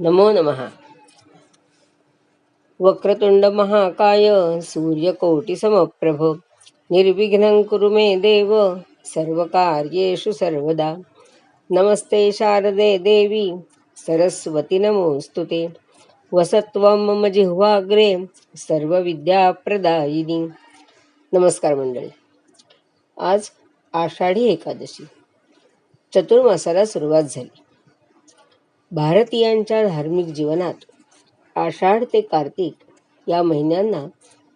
नमो नमः. वक्रतुंड महाकाय सूर्यकोटिसमप्रभ. निर्विघ्नं कुरु मे देव सर्वकार्येषु सर्वदा. नमस्ते शारदे देवी सरस्वती नमोऽस्तु ते. वसत्वं मम जिह्वाग्रे सर्वविद्याप्रदायिनी. नमस्कार मंडळी. आज आषाढी एकादशी. चतुर्मासाला सुरुवात झाली. भारतीयांच्या धार्मिक जीवनात आषाढ ते कार्तिक या महिन्यांना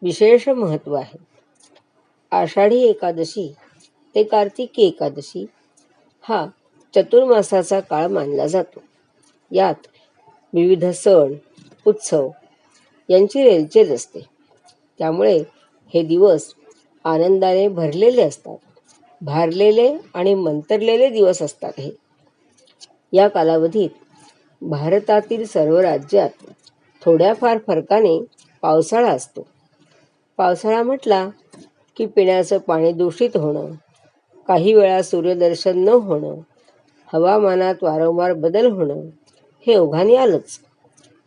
विशेष महत्त्व आहे. आषाढी एकादशी ते कार्तिकी एकादशी हा चतुर्मासाचा काळ मानला जातो. यात विविध सण उत्सव यांची रेलचेल असते. त्यामुळे हे दिवस आनंदाने भरलेले असतात. भारलेले आणि मंतरलेले दिवस असतात हे. या कालावधीत भारतातील सर्व राज्यात थोड्याफार फरकाने पावसाळा असतो. पावसाळा म्हटला की पिण्याचं पाणी दूषित होणं काही वेळा सूर्यदर्शन न होणं हवामानात वारंवार बदल होणं हे ओघाने आलंच.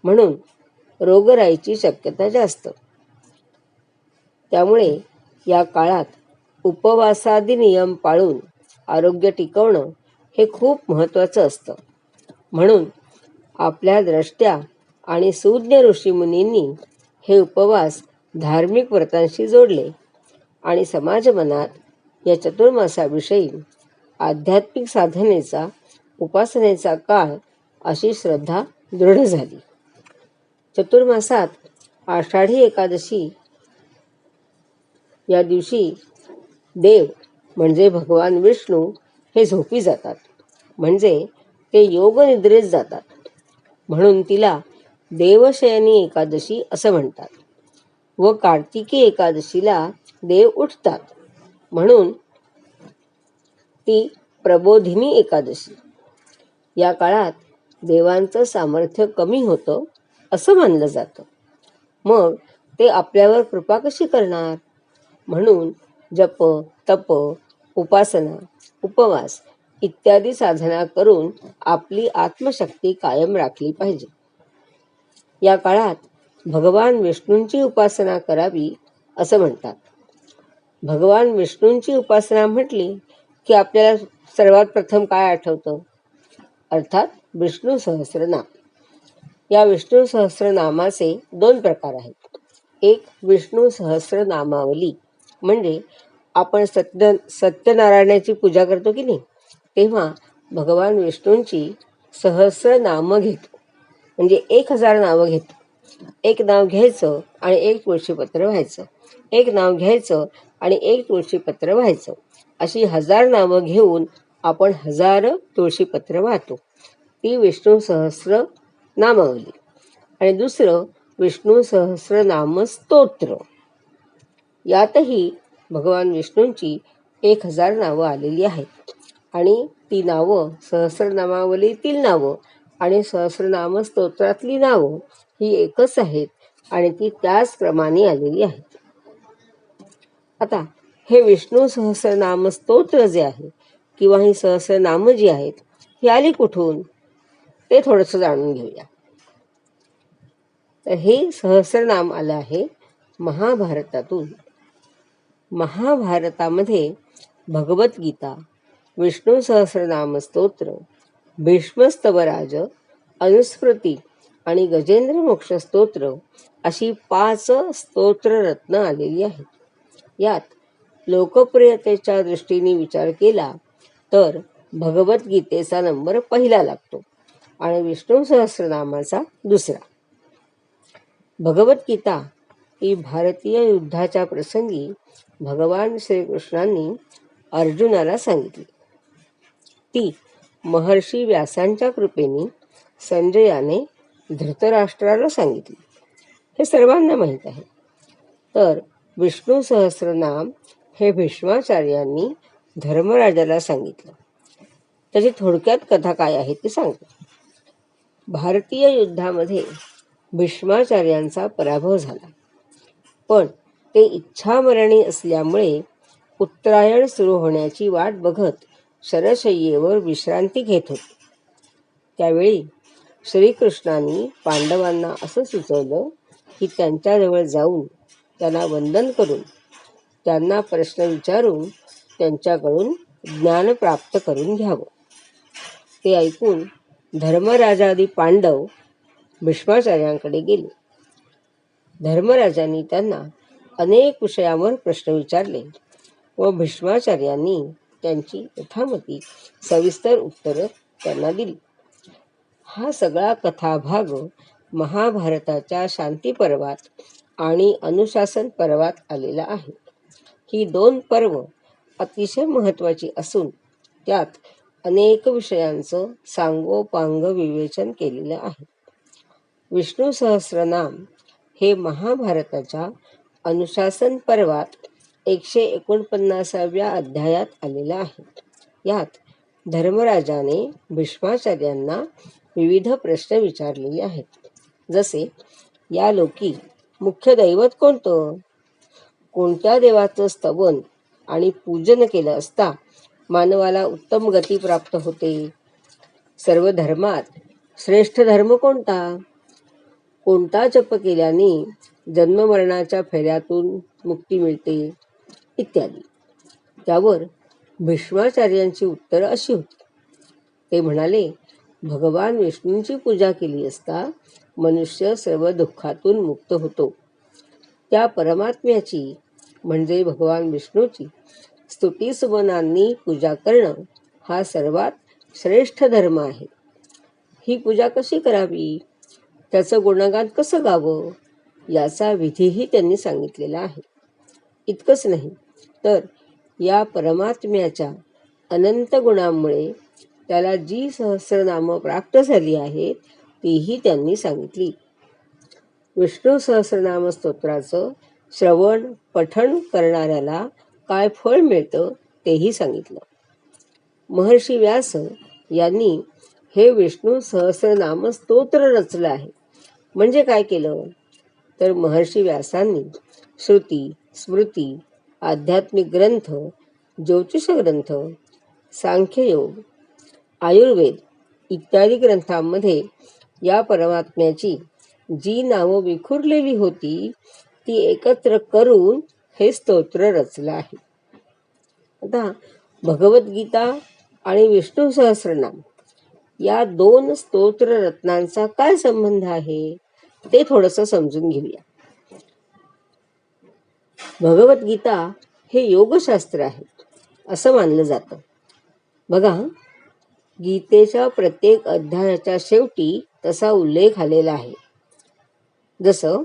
म्हणून रोगराईची शक्यता जास्त. त्यामुळे या काळात उपवासादी नियम पाळून आरोग्य टिकवणं हे खूप महत्त्वाचं असतं. म्हणून आपल्या द्रष्ट्या आणि सूज्ञ ऋषीमुनींनी हे उपवास धार्मिक व्रतांशी जोडले. आणि समाजमनात या चतुर्मासाविषयी आध्यात्मिक साधनेचा उपासनेचा काळ अशी श्रद्धा दृढ झाली. चतुर्मासात आषाढी एकादशी या दिवशी देव म्हणजे भगवान विष्णू हे झोपी जातात. म्हणजे ते योगनिद्रेत जातात. म्हणून तिला देवशयनी एकादशी असं म्हणतात व कार्तिकी एकादशीला देव उठतात. म्हणून ती प्रबोधिनी एकादशी. या काळात देवांचं सामर्थ्य कमी होतं असं मानलं जातं. मग ते आपल्यावर कृपा कशी करणार? म्हणून जप तप उपासना उपवास इत्यादी साधना करून आपली आत्मशक्ती कायम राखली पाहिजे. या काळात भगवान विष्णूंची उपासना करावी असं म्हणतात. भगवान विष्णूंची उपासना म्हटली की आपल्याला सर्वात प्रथम काय आठवतं? अर्थात विष्णू सहस्रनाम. या विष्णू सहस्रनामाचे दोन प्रकार आहेत. एक विष्णू सहस्रनामावली. म्हणजे आपण सत्य सत्यनारायणाची पूजा करतो की नाही? तेव्हा भगवान विष्णूंची सहस्र नामं घेतो. म्हणजे एक हजार नावं घेतो. एक नाव घ्यायचं आणि एक तुळशीपत्र व्हायचं. एक नाव घ्यायचं आणि एक तुळशीपत्र व्हायचं. अशी हजार नावं घेऊन आपण हजार तुळशीपत्र वाहतो. ती विष्णू सहस्र नामावली. आणि दुसरं विष्णू सहस्रनाम स्तोत्र. यातही भगवान विष्णूंची एक हजार नावं आलेली आहेत. आणि ती नावं सहस्रनामावलीतील नावं आणि सहस्रनाम स्तोत्रातली नावं ही एकच आहेत आणि ती त्याच क्रमाने आलेली आहेत. आता हे विष्णू सहस्रनाम स्तोत्र जे आहे किंवा ही सहस्रनाम जी आहेत ही आली कुठून? ते थोडंसं जाणून घेऊया. तर हे सहस्रनाम आलं आहे महाभारतातून. महाभारतामध्ये भगवद्गीता विष्णू सहस्रनाम स्तोत्र भीष्मस्तवराज अनुस्मृती आणि गजेंद्र मोक्ष स्तोत्र अशी पाच स्तोत्ररत्न आलेली आहेत. यात लोकप्रियतेच्या दृष्टीने विचार केला तर भगवद्गीतेचा नंबर पहिला लागतो आणि विष्णू सहस्रनामाचा दुसरा. भगवद्गीता ही भारतीय युद्धाच्या प्रसंगी भगवान श्रीकृष्णांनी अर्जुनाला सांगितली. ती महर्षी व्यासांच्या कृपेने संजयाने धृतराष्ट्राला सांगितली. हे सर्वांना माहीत आहे. तर विष्णू सहस्रनाम हे भीष्माचार्यांनी धर्मराजाला सांगितलं. त्याची थोडक्यात कथा काय आहे ती सांगतो. भारतीय युद्धामध्ये भीष्माचार्यांचा पराभव झाला. पण ते इच्छामरणी असल्यामुळे उत्तरायण सुरू होण्याची वाट बघत शरशय्येवर विश्रांती घेत होते. त्यावेळी श्रीकृष्णांनी पांडवांना असं सुचवलं की त्यांच्याजवळ जाऊन त्यांना वंदन करून त्यांना प्रश्न विचारून त्यांच्याकडून ज्ञान प्राप्त करून घ्यावं. ते ऐकून धर्मराजादी पांडव भीष्माचार्यांकडे गेले. धर्मराजांनी त्यांना अनेक विषयावर प्रश्न विचारले व भीष्माचार्यांनी त्यांची यथामती सविस्तर उत्तरं त्यांना दिली. हा सगळा कथाभाग महाभारताच्या शांती पर्वात आणि अनुशासन पर्वात आलेला आहे. ही दोन पर्व अतिशय महत्त्वाची असून त्यात अनेक विषयांचं सांगोपांग विवेचन केलेलं आहे. विष्णू सहस्रनाम हे महाभारताच्या अनुशासन पर्वात एकशे एकोणपन्नासाव्या अध्यायात आलेलं आहे. यात धर्मराजाने भीष्माचार्यांना विविध प्रश्न विचारलेले आहेत. जसे या लोकी मुख्य दैवत कोणतं? कोणत्या देवाचं स्तवन आणि पूजन केलं असता मानवाला उत्तम गती प्राप्त होते? सर्व धर्मात श्रेष्ठ धर्म कोणता? कोणता जप केल्याने जन्ममरणाच्या फेऱ्यातून मुक्ती मिळते? इत्यादी. त्यावर भीष्माचार्यांची उत्तरं अशी होती. ते म्हणाले भगवान विष्णूंची पूजा केली असता मनुष्य सर्व दुःखातून मुक्त होतो. त्या परमात्म्याची म्हणजे भगवान विष्णूची स्तुती सुमनांनी पूजा करणं हा सर्वात श्रेष्ठ धर्म आहे. ही पूजा कशी करावी? त्याचं गुणगान कसं गावं? याचा विधीही त्यांनी सांगितलेला आहे. इतकंच नाही तर या परमात्म्याच्या अनंत गुणांमुळे त्याला जी सहस्रनामं प्राप्त झाली आहेत तीही त्यांनी सांगितली. विष्णू सहस्रनाम स्तोत्राचं श्रवण पठण करणाऱ्याला काय फळ मिळतं तेही सांगितलं. महर्षी व्यास यांनी हे विष्णू सहस्रनाम स्तोत्र रचलं आहे. म्हणजे काय केलं? तर महर्षी व्यासांनी श्रुती स्मृती आध्यात्मिक ग्रंथ ज्योतिष ग्रंथ सांख्ययोग आयुर्वेद इत्यादी ग्रंथांमध्ये या परमात्म्याची जी नावं विखुरलेली होती ती एकत्र करून हे स्तोत्र रचलं आहे. आता भगवद्गीता आणि विष्णू सहस्रनाम या दोन स्तोत्र रत्नांचा काय संबंध आहे ते थोडंसं समजून घेऊया. भगवद्गीता हे योगशास्त्र आहे असं मानलं जातं. बघा गीतेच्या प्रत्येक अध्यायाच्या शेवटी तसा उल्लेख आलेला आहे. जसं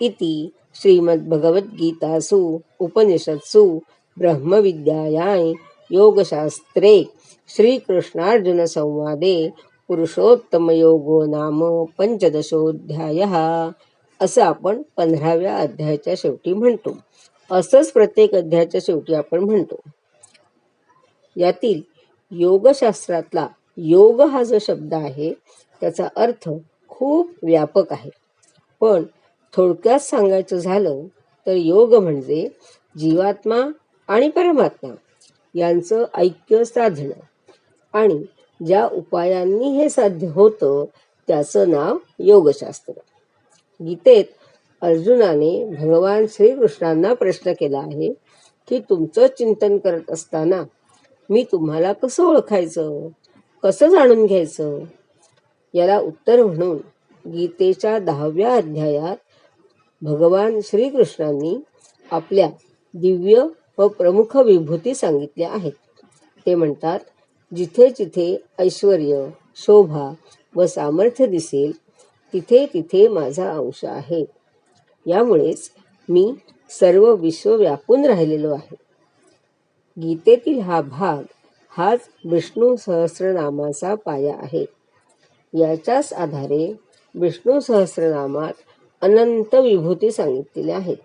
इति श्रीमद्भगवद्गीतासु उपनिषत्सु ब्रह्मविद्यायाय योगशास्त्रे श्रीकृष्णार्जुनसंवादे पुरुषोत्तमयोगो नाम पंचदशोध्यायः असं आपण पंधराव्या अध्यायाच्या शेवटी म्हणतो. असंच प्रत्येक अध्यायाच्या शेवटी आपण म्हणतो. यातील योगशास्त्रातला योग हा जो शब्द आहे त्याचा अर्थ खूप व्यापक आहे. पण थोडक्यात सांगायचं झालं तर योग म्हणजे जीवात्मा आणि परमात्मा यांचं ऐक्य साधणं. आणि ज्या उपायांनी हे साध्य होतं त्याचं नाव योगशास्त्र. गीतेत अर्जुनाने भगवान श्रीकृष्णांना प्रश्न केला आहे की तुमचं चिंतन करत असताना मी तुम्हाला कसं ओळखायचं? कसं जाणून घ्यायचं? याला उत्तर म्हणून गीतेच्या दहाव्या अध्यायात भगवान श्रीकृष्णांनी आपल्या दिव्य व प्रमुख विभूती सांगितल्या आहेत. ते म्हणतात जिथे जिथे ऐश्वर शोभा व सामर्थ्य दिसेल तिथे तिथे माझा अंश आहे. यामुळेच मी सर्व विश्व व्यापून राहिलेलो आहे. गीतेतील हा भाग हाच विष्णू सहस्रनामाचा पाया आहे. याच्याच आधारे विष्णू सहस्रनामात अनंत विभूती सांगितलेल्या आहेत.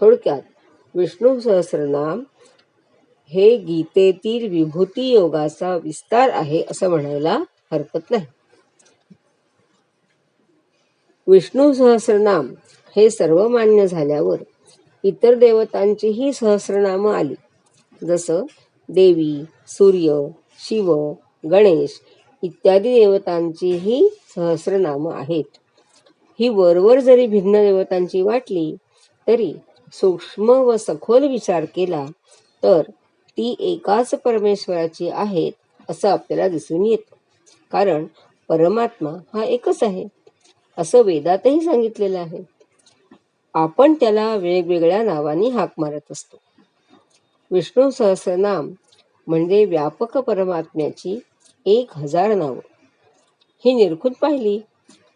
थोडक्यात विष्णू सहस्रनाम हे गीतेतील विभूती योगाचा विस्तार आहे असं म्हणायला हरकत नाही. विष्णू सहस्रनाम हे सर्व मान्य झाल्यावर इतर देवतांचीही सहस्रनामं आली. जसं देवी सूर्य शिव गणेश इत्यादी देवतांचीही सहस्रनामं आहेत. ही वरवर जरी भिन्न देवतांची वाटली तरी सूक्ष्म व सखोल विचार केला तर ती एकाच परमेश्वराची आहेत असं आपल्याला दिसून येतं. कारण परमात्मा हा एकच आहे. असं वेदातही सांगितलेलं आहे. आपण त्याला वेगवेगळ्या नावांनी हाक मारत असतो. विष्णू सहस्रनाम म्हणजे व्यापक परमात्म्याची एक हजार नावं. ही निरखून पाहिली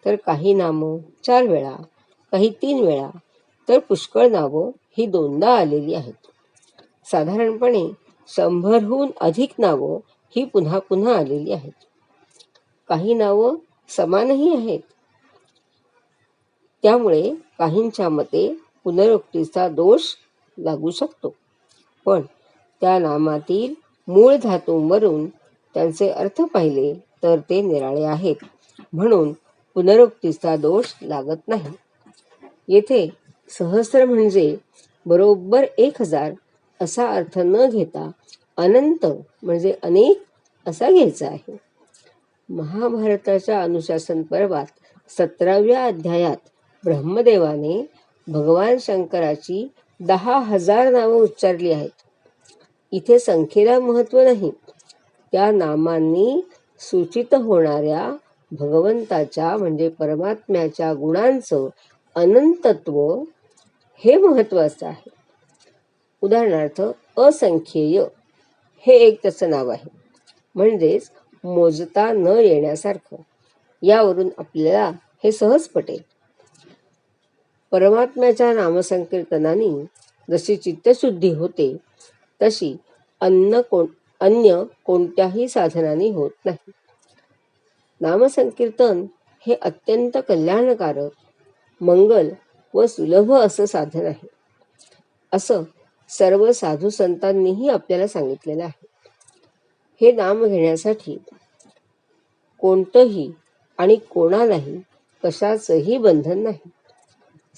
तर काही नामं चार वेळा काही तीन वेळा तर पुष्कळ नावं ही दोनदा आलेली आहेत. साधारणपणे शंभरहून अधिक नावं ही पुन्हा पुन्हा आलेली आहेत. काही नावं समानही आहेत त्यामुळे काहींच्या मते पुनरुक्तीचा दोष लागू शकतो. पण त्या नामातील मूळ धातूंवरून त्यांचे अर्थ पाहिले तर ते निराळे आहेत. म्हणून पुनरुक्तीचा दोष लागत नाही. येथे सहस्र म्हणजे बरोबर एक हजार असा अर्थ न घेता अनंत म्हणजे अनेक असा घ्यायचा आहे. महाभारताच्या अनुशासन पर्वात सतराव्या अध्यायात ब्रह्मदेवाने भगवान शंकराची दहा हजार नावं उच्चारली आहेत. इथे संख्येला महत्त्व नाही. त्या नामांनी सूचित होणाऱ्या भगवंताच्या म्हणजे परमात्म्याच्या गुणांचं अनंतत्व हे महत्वाचं आहे. उदाहरणार्थ असंख्येय हे एक त्याचं नाव आहे. म्हणजेच मोजता न येण्यासारखं. यावरून आपल्याला हे सहज पटेल. परमात्म्याच्या नामसंकीर्तनाने जशी चित्तशुद्धी होते तशी अन्न कोण अन्य कोणत्याही साधनाने होत नाही. नामसंकीर्तन हे अत्यंत कल्याणकारक मंगल व सुलभ असं साधन आहे. असं सर्व साधू संतांनीही आपल्याला सांगितलेलं आहे. हे नाम घेण्यासाठी कोणतंही आणि कोणालाही कशाचंही बंधन नाही.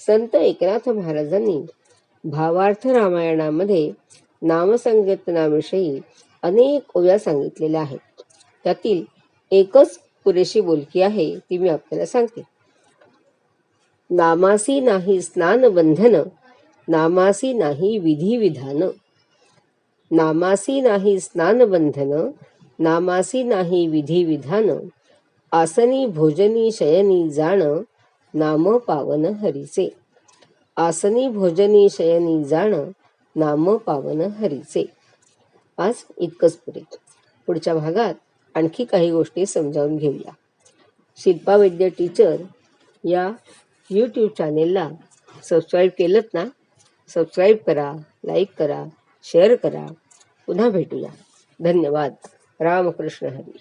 संत एकनाथ महाराजांनी भावार्थ रामायणामध्ये नामसंकीर्तनाविषयी अनेक ओव्या सांगितलेल्या आहेत. त्यातील एकच पुरेशी बोलकी आहे ती मी आपल्याला सांगते. नामासी नाही स्नान बंधन नामासी नाही विधी विधान नामासी नाही स्नान बंधन नामासी नाही विधी विधान आसनी भोजनी शयनी जाण नाम पावन हरीचे आसनी भोजनी शयनी जाण नाम पावन हरीचे आज इतकंच पुरे पुढच्या भागात आणखी काही गोष्टी समजावून घेऊया. शिल्पा वैद्य टीचर या यूट्यूब चॅनेलला सबस्क्राईब केलं ना? सबस्क्राईब करा लाईक करा शेअर करा. पुन्हा भेटूया. धन्यवाद. रामकृष्ण हरी.